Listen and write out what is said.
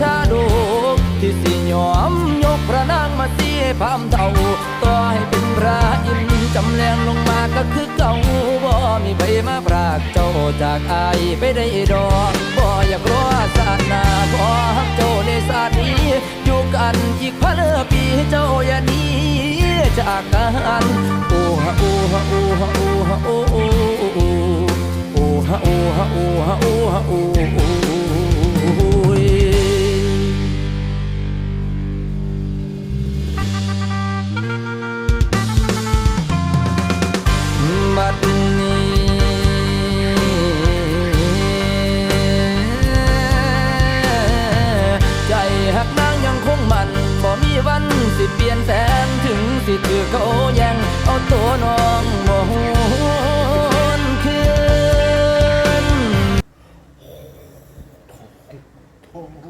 ชาดกที่สิยอมยกพระนางมาเสียพามเท่าต่อให้เป็นพระอินจำแรงลงมาก็คือเก่าบ่มีใครมาปรากเจ้าจากอายไปได้ดอกบ่อยากรอศาสนาขอฮักเจ้าในศาสนี้อยู่กันอีกพันปีเจ้าอย่านี้จากกันโอ้ฮะโอ้ฮะโอ้ฮะ สิเปลี่ยนแสนถึงสิถือเขายังเอาตัวน้องบ่หวนคืนโอ้โห